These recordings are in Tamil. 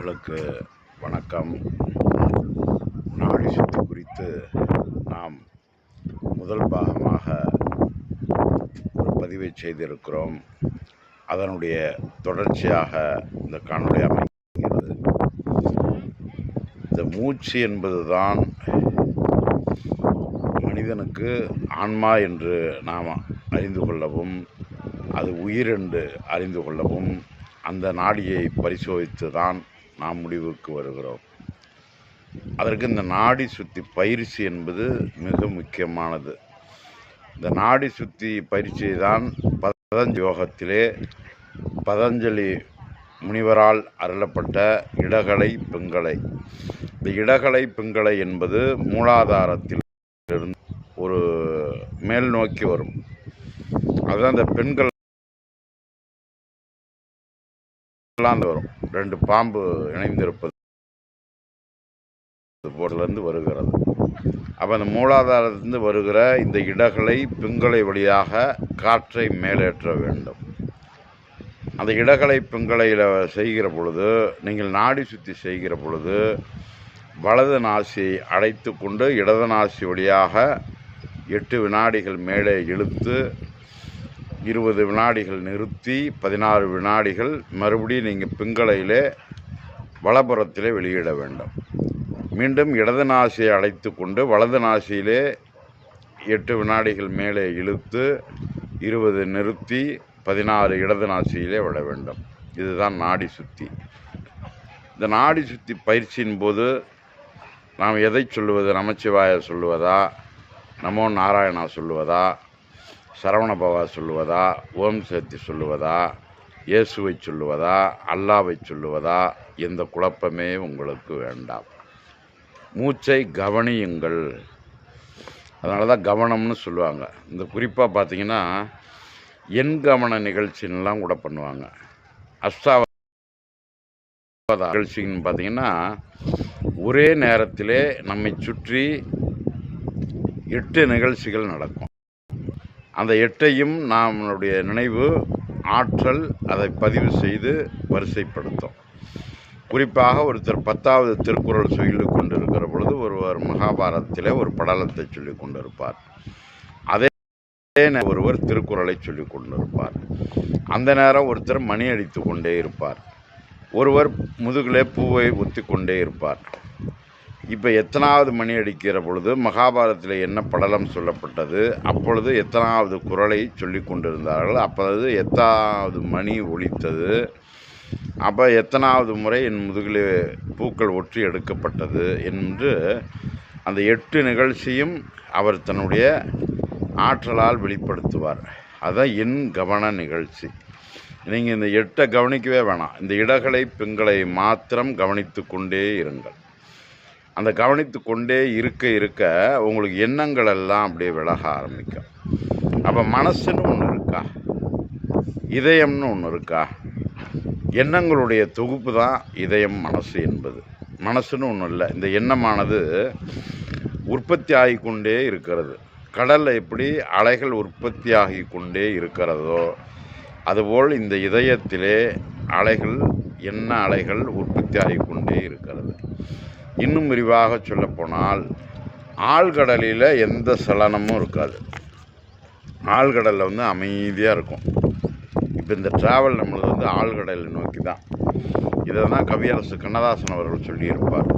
நண்பர்களுக்கு வணக்கம். நாடி சுத்தி குறித்து நாம் முதல் பாகமாக ஒரு பதிவை செய்திருக்கிறோம். அதனுடைய தொடர்ச்சியாக இந்த காணொளி அமைகிறது. இந்த மூச்சு என்பது தான் மனிதனுக்கு ஆன்மா என்று நாம் அறிந்து கொள்ளவும் அது உயிர் என்று அறிந்து கொள்ளவும் அந்த நாடியை பரிசோதித்து தான் நாம் முடிவுக்கு வருகிறோம். அதற்கு இந்த நாடி சுத்தி பயிற்சி என்பது மிக முக்கியமானது. இந்த நாடி சுத்தி பயிற்சியை தான் பதஞ்ச யோகத்திலே பதஞ்சலி முனிவரால் அருளப்பட்ட இடகலை பெங்கலை. இந்த இடகலை பெங்கலை என்பது மூலாதாரத்தில் இருந்து ஒரு மேல் நோக்கி வரும். அதுதான் இந்த பெண்கள் எல்லாம் வரும். ரெண்டு பாம்பு இணைந்திருப்பது போட்டிலிருந்து வருகிறது. அப்போ அந்த மூலாதாரத்திலிருந்து வருகிற இந்த இடகளை பிங்களை வழியாக காற்றை மேலேற்ற வேண்டும். அந்த இடகளை பிங்களையில் செய்கிற பொழுது நீங்கள் நாடி சுற்றி செய்கிற பொழுது வலது நாசியை அடைத்து கொண்டு இடது நாசி வழியாக எட்டு வினாடிகள் மேலே இழுத்து இருபது வினாடிகள் நிறுத்தி பதினாறு வினாடிகள் மறுபடியும் நீங்கள் பிங்களையிலே வலப்புறத்திலே வெளியிட வேண்டும். மீண்டும் இடது நாசியை அடைத்து கொண்டு வலது நாசியிலே எட்டு வினாடிகள் மேலே இழுத்து இருபது நிறுத்தி பதினாறு இடது நாசியிலே விட வேண்டும். இதுதான் நாடி சுத்தி. இந்த நாடி சுத்தி பயிற்சியின் போது நாம் எதை சொல்லுவது? நமச்சிவாய சொல்லுவதா? நமோ நாராயணா சொல்லுவதா? சரவணபவா சொல்லுவதா ஓம் சக்தி சொல்லுவதா இயேசுவை சொல்லுவதா அல்லாவை சொல்லுவதா எந்த குழப்பமே உங்களுக்கு வேண்டாம். மூச்சை கவனியுங்கள். அதனால தான் கவனம்னு சொல்லுவாங்க. இந்த குறிப்பாக பார்த்தீங்கன்னா என் கவன நிகழ்ச்சின்லாம் கூட பண்ணுவாங்க. அஷ்டாவ நிகழ்ச்சின்னு பார்த்தீங்கன்னா ஒரே நேரத்திலே நம்மை சுற்றி எட்டு நிகழ்ச்சிகள் நடக்கும். அந்த எட்டையும் நம்மளுடைய நினைவு ஆற்றல் அதை பதிவு செய்து வரிசைப்படுத்தும். குறிப்பாக ஒருத்தர் பத்தாவது திருக்குறள் சொல்லி கொண்டிருக்கிற பொழுது ஒருவர் மகாபாரதத்திலே ஒரு படலத்தை சொல்லி கொண்டிருப்பார். அதே ஒருவர் திருக்குறளை சொல்லி கொண்டிருப்பார். அந்த நேரம் ஒருத்தர் மணி அடித்து கொண்டே இருப்பார். ஒருவர் முதுகிலே பூவை ஒத்தி கொண்டே இருப்பார். இப்போ எத்தனாவது மணி அடிக்கிற பொழுது மகாபாரதத்தில் என்ன படலம் சொல்லப்பட்டது? அப்பொழுது எத்தனாவது குரலை சொல்லி கொண்டிருந்தார்கள்? அப்பொழுது எத்தாவது மணி ஒழித்தது அப்போ எத்தனாவது முறை என் முதுகிலே பூக்கள் ஒற்றி எடுக்கப்பட்டது என்று அந்த எட்டு நிகழ்ச்சியும் அவர் தன்னுடைய ஆற்றலால் வெளிப்படுத்துவார். அதான் என் கவன நிகழ்ச்சி. நீங்கள் இந்த எட்டை கவனிக்கவே வேணாம். இந்த இடகளை பெண்களை மாத்திரம் கவனித்து கொண்டே இருங்கள். அந்த கவனித்து கொண்டே இருக்க இருக்க உங்களுக்கு எண்ணங்கள் எல்லாம் அப்படியே விலக ஆரம்பிக்கும். அப்போ மனசுன்னு ஒன்று இருக்கா? இதயம்னு ஒன்று இருக்கா? எண்ணங்களுடைய தொகுப்பு தான் இதயம் மனசு என்பது. மனசுன்னு ஒன்றும் இல்லை. இந்த எண்ணமானது உற்பத்தி ஆகிக்கொண்டே இருக்கிறது. கடலில் எப்படி அலைகள் உற்பத்தி ஆகி கொண்டே இருக்கிறதோ அதுபோல் இந்த இதயத்திலே அலைகள் எண்ண அலைகள் உற்பத்தி ஆகிக்கொண்டே இருக்கிறது. இன்னும் விரிவாக சொல்லப்போனால் ஆழ்கடலில் எந்த சலனமும் இருக்காது. ஆழ்கடலில் வந்து அமைதியாக இருக்கும். இப்போ இந்த ட்ராவல் நம்மளது வந்து ஆழ்கடலை நோக்கி தான். இதை தான் கவியரசு கண்ணதாசன் அவர்கள் சொல்லியிருப்பார்.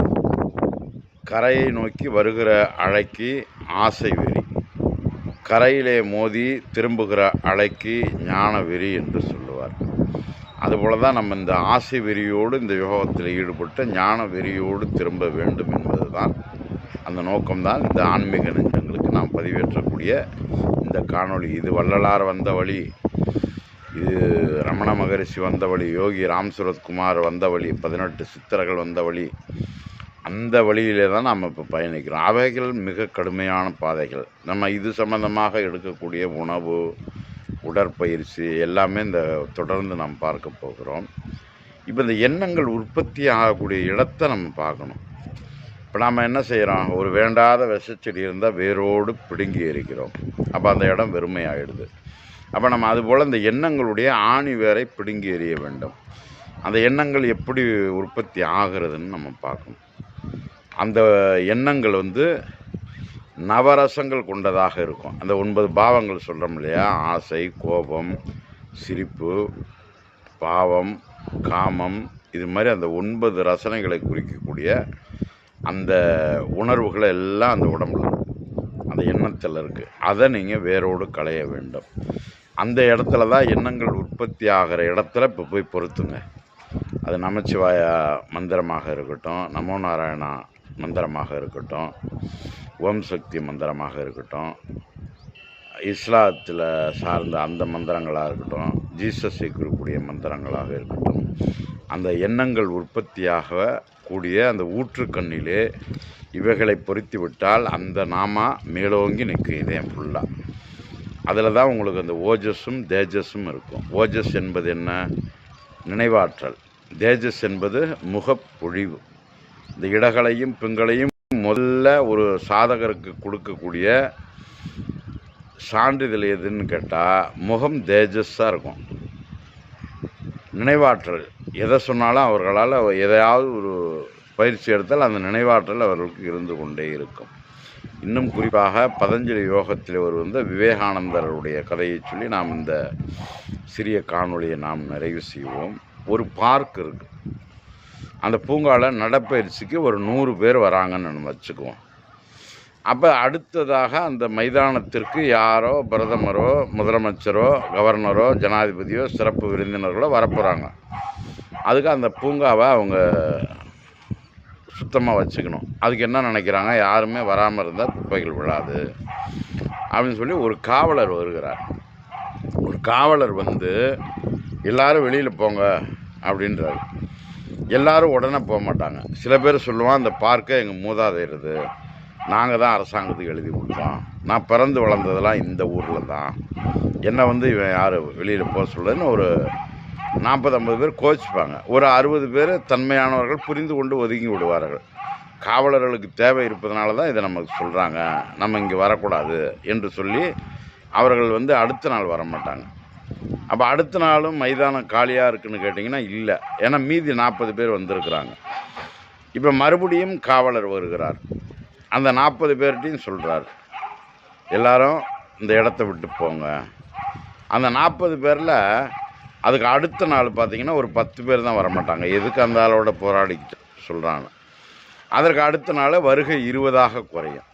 கரையை நோக்கி வருகிற அழைக்கு ஆசை வெறி. கரையிலே மோதி திரும்புகிற அலைக்கு ஞான வெறி என்று சொல்லுவார். அதுபோல தான் நம்ம இந்த ஆசை வெறியோடு இந்த யோகத்தில் ஈடுபட்டு ஞான வெறியோடு திரும்ப வேண்டும் என்பது தான் அந்த நோக்கம்தான் இந்த ஆன்மீக நெஞ்சங்களுக்கு நாம் பதிவேற்றக்கூடிய இந்த காணொளி. இது வள்ளலார் வந்த வழி இது ரமண மகரிஷி வந்த வழி யோகி ராம் சுரத்குமார் வந்த வழி பதினெட்டு சித்தர்கள் வந்த வழி அந்த வழியிலே தான் நாம் இப்போ பயணிக்கிறோம். அவைகள் மிக கடுமையான பாதைகள். நம்ம இது சம்பந்தமாக எடுக்கக்கூடிய உணவு உடற்பயிற்சி எல்லாமே இந்த தொடர்ந்து நாம் பார்க்க போகிறோம். இப்போ இந்த எண்ணங்கள் உற்பத்தி ஆகக்கூடிய இடத்தை நம்ம பார்க்கணும். இப்போ நாம் என்ன செய்கிறோம் ஒரு வேண்டாத விஷச்செடி இருந்தால் வேரோடு பிடுங்கி எரிக்கிறோம். அப்போ அந்த இடம் வெறுமையாகிடுது அப்போ நம்ம அதுபோல் இந்த எண்ணங்களுடைய ஆணி வேரை பிடுங்கி எறிய வேண்டும். அந்த எண்ணங்கள் எப்படி உற்பத்தி ஆகிறதுன்னு நம்ம பார்க்கணும். அந்த எண்ணங்கள் வந்து நவரசங்கள் கொண்டதாக இருக்கும். அந்த ஒன்பது பாவங்கள் சொல்கிறோம் இல்லையா? ஆசை கோபம் சிரிப்பு பாவம் காமம் இது மாதிரி அந்த ஒன்பது ரசனைகளை குறிக்கக்கூடிய அந்த உணர்வுகளை எல்லாம் அந்த உடம்புல அந்த எண்ணத்தில் இருக்குது அதை நீங்கள் வேரோடு களைய வேண்டும். அந்த இடத்துல தான் எண்ணங்கள் உற்பத்தி ஆகிற இடத்துல இப்போ போய் பொருத்துங்க. அது நமச்சிவாய மந்திரமாக இருக்கட்டும் நமோ நாராயணா மந்திரமாக இருக்கட்டும் ஓம் சக்தி மந்திரமாக இருக்கட்டும். இஸ்லாத்தில் சார்ந்த அந்த மந்திரங்களாக இருக்கட்டும் ஜீசஸை குறிக்கூடிய மந்திரங்களாக இருக்கட்டும் அந்த எண்ணங்கள் உற்பத்தியாக கூடிய அந்த ஊற்றுக்கண்ணிலே இவைகளை பொருத்தி விட்டால் அந்த நாமா மேலோங்கி நிற்கும் இதயம் ஃபுல்லாக அதில் தான் உங்களுக்கு அந்த ஓஜஸும் தேஜஸும் இருக்கும். ஓஜஸ் என்பது என்ன? நினைவாற்றல். தேஜஸ் என்பது முகப்பொழிவு. இந்த இடகளையும் பெண்களையும் முதல்ல ஒரு சாதகருக்கு கொடுக்கக்கூடிய சான்றிதழ் எதுன்னு கேட்டால் முகம் தேஜஸ்ஸாக இருக்கும். நினைவாற்றல். எதை சொன்னாலும் அவர்களால் எதையாவது ஒரு பயிற்சி எடுத்தால் அந்த நினைவாற்றல் அவர்களுக்கு இருந்து கொண்டே இருக்கும். இன்னும் குறிப்பாக பதஞ்சலி யோகத்தில் ஒரு வந்து விவேகானந்தருடைய கதையை சொல்லி நாம் இந்த சிறிய காணொலியை நாம் நிறைவு செய்வோம். ஒரு பார்க் இருக்குது அந்த பூங்காவில் நடப்பயிற்சிக்கு ஒரு நூறு பேர் வராங்கன்னு நம்ம வச்சுக்குவோம். அப்போ அடுத்ததாக அந்த மைதானத்திற்கு யாரோ பிரதமரோ முதலமைச்சரோ கவர்னரோ ஜனாதிபதியோ சிறப்பு விருந்தினர்களோ வரப்போகிறாங்க அதுக்கு அந்த பூங்காவை அவங்க சுத்தமாக வச்சுக்கணும். அதுக்கு என்ன நினைக்கிறாங்க? யாருமே வராமல் இருந்தால் குப்பைகள் விழாது அப்படின்னு சொல்லி ஒரு காவலர் வருகிறார். ஒரு காவலர் வந்து எல்லாரும் வெளியில் போங்க அப்படின்றாரு. எல்லாரும் உடனே போக மாட்டாங்க. சில பேர் சொல்லுவான் அந்த பார்க்கை எங்கள் மூதாதையிறது நாங்கள் தான் அரசாங்கத்துக்கு எழுதி கொடுத்தோம். நான் பிறந்து வளர்ந்ததெல்லாம் இந்த ஊரில் தான். என்னை வந்து இவன் யார்? வெளியில் போக சொல்லுன்னு ஒரு நாற்பது ஐம்பது பேர் கோச்சிப்பாங்க ஒரு அறுபது பேர் தன்மையானவர்கள் புரிந்து கொண்டு ஒதுங்கி விடுவார்கள். காவலர்களுக்கு தேவை இருப்பதனால தான் இதை நமக்கு சொல்கிறாங்க நம்ம இங்கே வரக்கூடாது என்று சொல்லி அவர்கள் வந்து அடுத்த நாள் வர மாட்டாங்க அப்போ அடுத்த நாளும் மைதானம் காலியாக இருக்குன்னு கேட்டிங்கன்னா இல்லை. ஏன்னா மீதி நாற்பது பேர் வந்திருக்கிறாங்க. இப்போ மறுபடியும் காவலர் வருகிறார். அந்த நாற்பது பேர்கிட்டையும் சொல்கிறார் எல்லாரும் இந்த இடத்த விட்டு போங்க. அந்த நாற்பது பேரில் அதுக்கு அடுத்த நாள் பார்த்தீங்கன்னா ஒரு பத்து பேர் தான் வரமாட்டாங்க. எதுக்கு அந்த ஆளோட போராடி சொல்கிறாங்க அதற்கு அடுத்த நாள் வருகை இருபதாக குறையும்.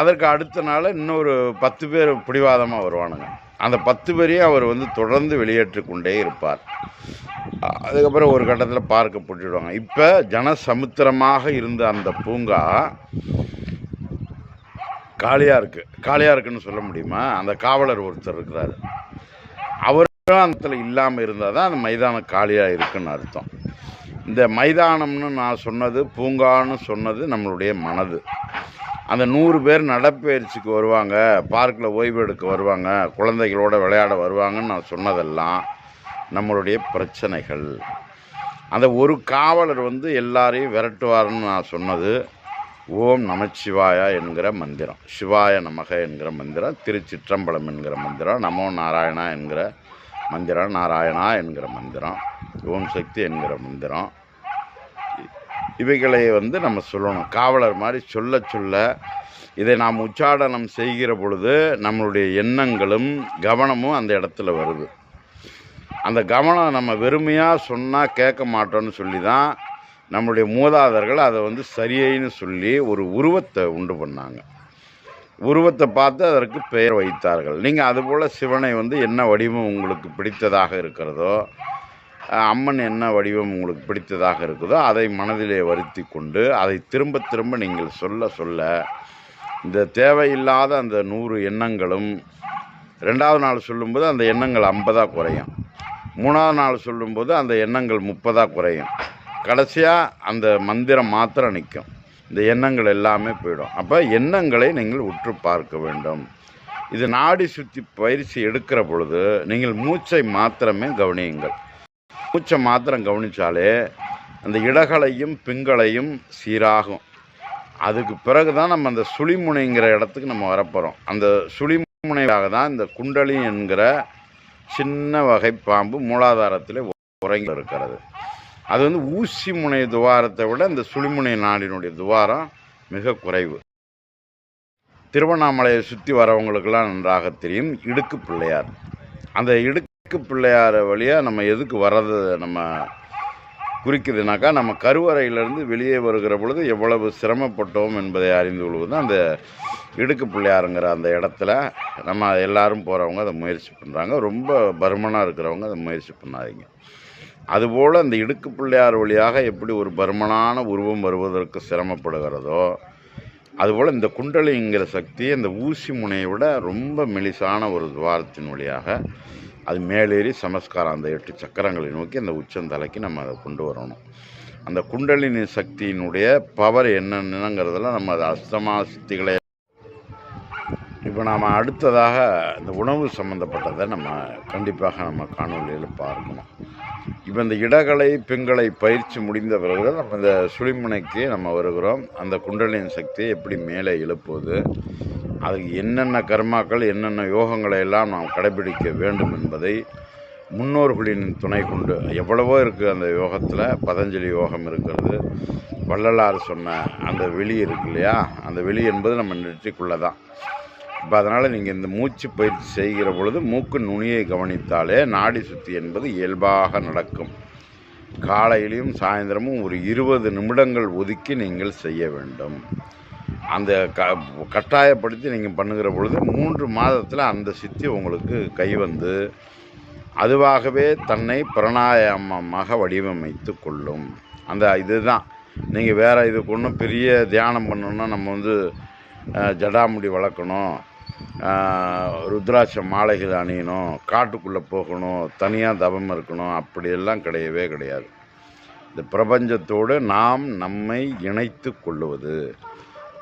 அதற்கு அடுத்த நாள் இன்னொரு பத்து பேர் பிடிவாதமாக வருவானுங்க. அந்த பத்து பேரையும் அவர் வந்து தொடர்ந்து வெளியேற்றி கொண்டே இருப்பார் அதுக்கப்புறம் ஒரு கட்டத்தில் பார்க்க போட்டுவிடுவாங்க இப்போ ஜனசமுத்திரமாக இருந்த அந்த பூங்கா காலியாக இருக்குது காலியாக இருக்குன்னு சொல்ல முடியுமா? அந்த காவலர் ஒருத்தர் இருக்கிறார். அவரும் அந்த இல்லாமல் இருந்தால் தான் அந்த மைதானம் காலியாக இருக்குன்னு அர்த்தம். இந்த மைதானம்னு நான் சொன்னது பூங்கான்னு சொன்னது நம்மளுடைய மனது. அந்த நூறு பேர் நடப்பயிற்சிக்கு வருவாங்க பார்க்கில் ஓய்வு எடுக்க வருவாங்க குழந்தைகளோட விளையாட வருவாங்கன்னு நான் சொன்னதெல்லாம் நம்மளுடைய பிரச்சனைகள். அந்த ஒரு காவலர் வந்து எல்லாரையும் விரட்டுவார்னு நான் சொன்னது ஓம் நமச்சிவாயா என்கிற மந்திரம் சிவாய நமக என்கிற மந்திரம் திருச்சிற்றம்பலம் என்கிற மந்திரம் நமோ நாராயணா என்கிற மந்திரம் நாராயணா என்கிற மந்திரம் ஓம் சக்தி என்கிற மந்திரம் இவைகளை வந்து நம்ம சொல்லணும். காவலர் மாதிரி சொல்ல சொல்ல இதை நாம் உச்சாடனம் செய்கிற பொழுது நம்மளுடைய எண்ணங்களும் கவனமும் அந்த இடத்துல வருது. அந்த கவனம் நம்ம வெறுமையாக சொன்னால் கேட்க மாட்டோம்னு சொல்லி தான் நம்மளுடைய மூதாதர்கள் அதை வந்து சரியைன்னு சொல்லி ஒரு உருவத்தை உண்டு பண்ணாங்க. உருவத்தை பார்த்து அதற்கு பெயர் வைத்தார்கள். நீங்கள் அதுபோல் சிவனை வந்து என்ன வடிவம் உங்களுக்கு பிடித்ததாக இருக்கிறதோ அம்மன் என்ன வடிவம் உங்களுக்கு பிடித்ததாக இருக்குதோ அதை மனதிலே வருத்தி கொண்டு அதை திரும்ப திரும்ப நீங்கள் சொல்ல சொல்ல இந்த தேவையில்லாத அந்த நூறு எண்ணங்களும் ரெண்டாவது நாள் சொல்லும்போது அந்த எண்ணங்கள் ஐம்பதாக குறையும். மூணாவது நாள் சொல்லும்போது அந்த எண்ணங்கள் முப்பதாக குறையும். கடைசியாக அந்த மந்திரம் மாத்திரம் நிற்கும் இந்த எண்ணங்கள் எல்லாமே போயிடும். அப்போ எண்ணங்களை நீங்கள் உற்று பார்க்க வேண்டும். இது நாடி சுற்றி பயிற்சி எடுக்கிற பொழுது நீங்கள் மூச்சை மாத்திரமே கவனியுங்கள். மூச்சை மாத்திரம் கவனித்தாலே அந்த இடகளையும் பிங்களையும் சீராகும். அதுக்கு பிறகு தான் நம்ம அந்த சுழிமுனைங்கிற இடத்துக்கு நம்ம வரப்போகிறோம் அந்த சுழிமுனையாக தான் இந்த குண்டலி என்கிற சின்ன வகை பாம்பு மூலாதாரத்தில் உறங்கி இருக்கிறது. அது வந்து ஊசி முனை துவாரத்தை விட இந்த சுழிமுனை நாடினுடைய துவாரம் மிக குறைவு. திருவண்ணாமலையை சுற்றி வரவங்களுக்கெல்லாம் நன்றாக தெரியும். இடுக்கு பிள்ளையார். அந்த இடுக்கு பிள்ளையார் வழியாக நம்ம எதுக்கு வர்றது நம்ம குறிக்குதுனாக்கா நம்ம கருவறையிலிருந்து வெளியே வருகிற பொழுது எவ்வளவு சிரமப்பட்டோம் என்பதை அறிந்து கொள்வது அந்த இடுக்கு பிள்ளையாருங்கிற அந்த இடத்துல நம்ம எல்லாரும் போகிறவங்க அதை முயற்சி பண்ணுறாங்க ரொம்ப பருமனாக இருக்கிறவங்க அதை முயற்சி பண்ணாதீங்க. அதுபோல் அந்த இடுக்கு பிள்ளையார் வழியாக எப்படி ஒரு பருமனான உருவம் வருவதற்கு சிரமப்படுகிறதோ அதுபோல் இந்த குண்டலிங்கிற சக்தி அந்த ஊசி முனையை விட ரொம்ப மெலிசான ஒரு துவாரத்தின் வழியாக அது மேலேறி சமஸ்காரம் அந்த எட்டு சக்கரங்களை நோக்கி அந்த உச்சந்தலைக்கு நம்ம அதை கொண்டு வரணும். அந்த குண்டலினி சக்தியினுடைய பவர் என்னென்னங்கிறதெல்லாம் நம்ம அது அஸ்தமா சித்திகளை இப்போ நாம் அடுத்ததாக இந்த உணவு சம்மந்தப்பட்டதை நம்ம கண்டிப்பாக நம்ம காணொலியில் பார்க்கணும். இப்போ இந்த இடகலை பெண்களை பயிற்சி முடிந்த பிறகு நம்ம இந்த சுழிமுனைக்கு நம்ம வருகிறோம். அந்த குண்டலின் சக்தியை எப்படி மேலே எழுப்புவது? அதுக்கு என்னென்ன கர்மாக்கள் என்னென்ன யோகங்களை எல்லாம் நாம் கடைபிடிக்க வேண்டும் என்பதை முன்னோர்களின் துணை கொண்டு எவ்வளவோ இருக்குது அந்த யோகத்தில் பதஞ்சலி யோகம் இருக்கிறது. வள்ளலார் சொன்ன அந்த வெளி இருக்கு இல்லையா? அந்த வெளி என்பது நம்ம நெற்றிக்குள்ளே தான் இப்போ அதனால் நீங்கள் இந்த மூச்சு பயிற்சி செய்கிற பொழுது மூக்கு நுனியை கவனித்தாலே நாடி சுத்தி என்பது இயல்பாக நடக்கும். காலையிலையும் சாயந்தரமும் ஒரு இருபது நிமிடங்கள் ஒதுக்கி நீங்கள் செய்ய வேண்டும். அந்த க கட்டாயப்படுத்தி நீங்கள் பண்ணுகிற பொழுது மூன்று மாதத்தில் அந்த சித்தி உங்களுக்கு கை வந்து அதுவாகவே தன்னை பிரணாயாமமாக வடிவமைத்து கொள்ளும். அந்த இதுதான். நீங்கள் வேறு இதுக்கு ஒன்றும் பெரிய தியானம் பண்ணணுன்னா நம்ம வந்து ஜடாமுடி வளர்க்கணும். ருத்ராட்சம் ருத்ராட்ச மாலைகள் அணியணும். காட்டுக்குள்ளே போகணும். தனியாக தவம் இருக்கணும். அப்படியெல்லாம் கிடையவே கிடையாது. இந்த பிரபஞ்சத்தோடு நாம் நம்மை இணைத்து கொள்ளுவது.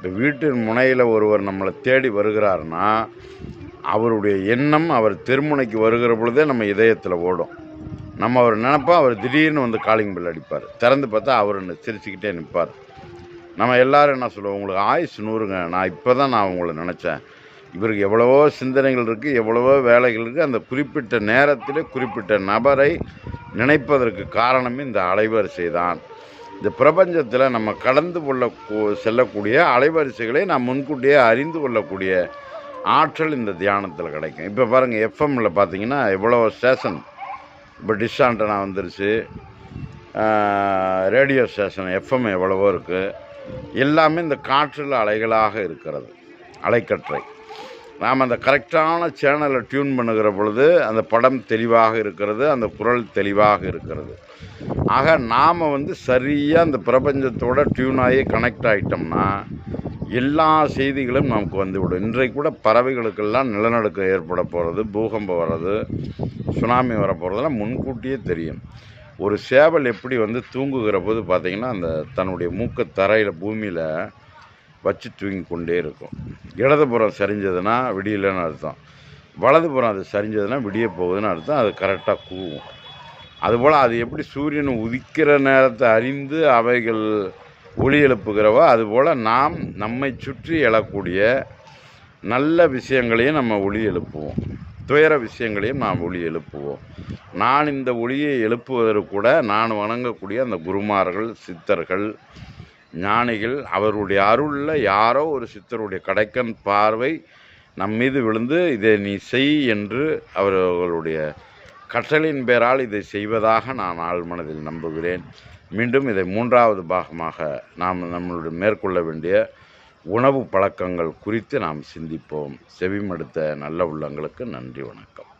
இப்போ வீட்டின் முனையில் ஒருவர் நம்மளை தேடி வருகிறாருன்னா அவருடைய எண்ணம் அவர் தெருமுனைக்கு வருகிற பொழுதே நம்ம இதயத்தில் ஓடும். நம்ம அவர் நினப்பா அவர் திடீர்னு வந்து காலிங் பில் அடிப்பார். திறந்து பார்த்தா அவர் சிரிச்சுக்கிட்டே நிற்பார் நம்ம எல்லாரும் என்ன சொல்லுவோம்? உங்களுக்கு ஆயுஸ் நூறுங்க. நான் இப்போ தான் நான் உங்களை நினச்சேன். இவருக்கு எவ்வளவோ சிந்தனைகள் இருக்குது எவ்வளவோ வேலைகள் இருக்குது அந்த குறிப்பிட்ட நேரத்தில் குறிப்பிட்ட நபரை நினைப்பதற்கு காரணமே இந்த அலைவரிசை தான். இந்த பிரபஞ்சத்தில் நம்ம கடந்து கொள்ள செல்லக்கூடிய அலைவரிசைகளை நாம் முன்கூட்டியே அறிந்து கொள்ளக்கூடிய ஆற்றல் இந்த தியானத்தில் கிடைக்கும். இப்போ பாருங்கள் எஃப்எம்மில் பார்த்தீங்கன்னா எவ்வளோ ஸ்டேஷன். இப்போ டிஷ் ஆண்டனா வந்துருச்சு. ரேடியோ ஸ்டேஷன் எஃப்எம் எவ்வளவோ இருக்குது எல்லாமே இந்த காற்றில் அலைகளாக இருக்கிறது. அலைக்கற்றை. நாம் அந்த கரெக்டான சேனலை டியூன் பண்ணுகிற பொழுது அந்த படம் தெளிவாக இருக்கிறது அந்த குரல் தெளிவாக இருக்கிறது. ஆக நாம் வந்து சரியாக அந்த பிரபஞ்சத்தோட டியூன் ஆகி கனெக்ட் ஆகிட்டோம்னா எல்லா செய்திகளும் நமக்கு வந்துவிடும் இன்றைக்கு கூட பறவைகளுக்கெல்லாம் நிலநடுக்கம் ஏற்பட போகிறது பூகம்பம் வர்றது சுனாமி வர போகிறதெல்லாம் முன்கூட்டியே தெரியும். ஒரு சேவல் எப்படி வந்து தூங்குகிற போது பார்த்திங்கன்னா அந்த தன்னுடைய மூக்க தரையில் பூமியில் வச்சு தூங்கி கொண்டே இருக்கும் இடதுபுறம் சரிஞ்சதுன்னா விடியலைன்னு அர்த்தம். வலதுபுறம் அது சரிஞ்சதுன்னா விடிய போகுதுன்னு அர்த்தம். அது கரெக்டாக கூவும். அதுபோல் அது எப்படி சூரியன் உதிக்கிற நேரத்தை அறிந்து அவைகள் ஒளி எழுப்புகிறவோ அதுபோல் நாம் நம்மை சுற்றி எழக்கூடிய நல்ல விஷயங்களையும் நம்ம ஒளி எழுப்புவோம். துயர விஷயங்களையும் நாம் ஒளி எழுப்புவோம். நான் இந்த ஒளியை எழுப்புவதற்கு கூட நான் வணங்கக்கூடிய அந்த குருமார்கள் சித்தர்கள் ஞானிகள் அவருடைய அருளில் யாரோ ஒரு சித்தருடைய கடைக்கன் பார்வை நம் மீது விழுந்து இதை நீ செய் என்று அவர்களுடைய கற்றலின் பேரால் இதை செய்வதாக நான் ஆழ்மனதில் நம்புகிறேன். மீண்டும் இதை மூன்றாவது பாகமாக நாம் நம்மளுடைய மேற்கொள்ள வேண்டிய உணவு பழக்கங்கள் குறித்து நாம் சிந்திப்போம். செவிமடுத்த நல்ல உள்ளங்களுக்கு நன்றி வணக்கம்.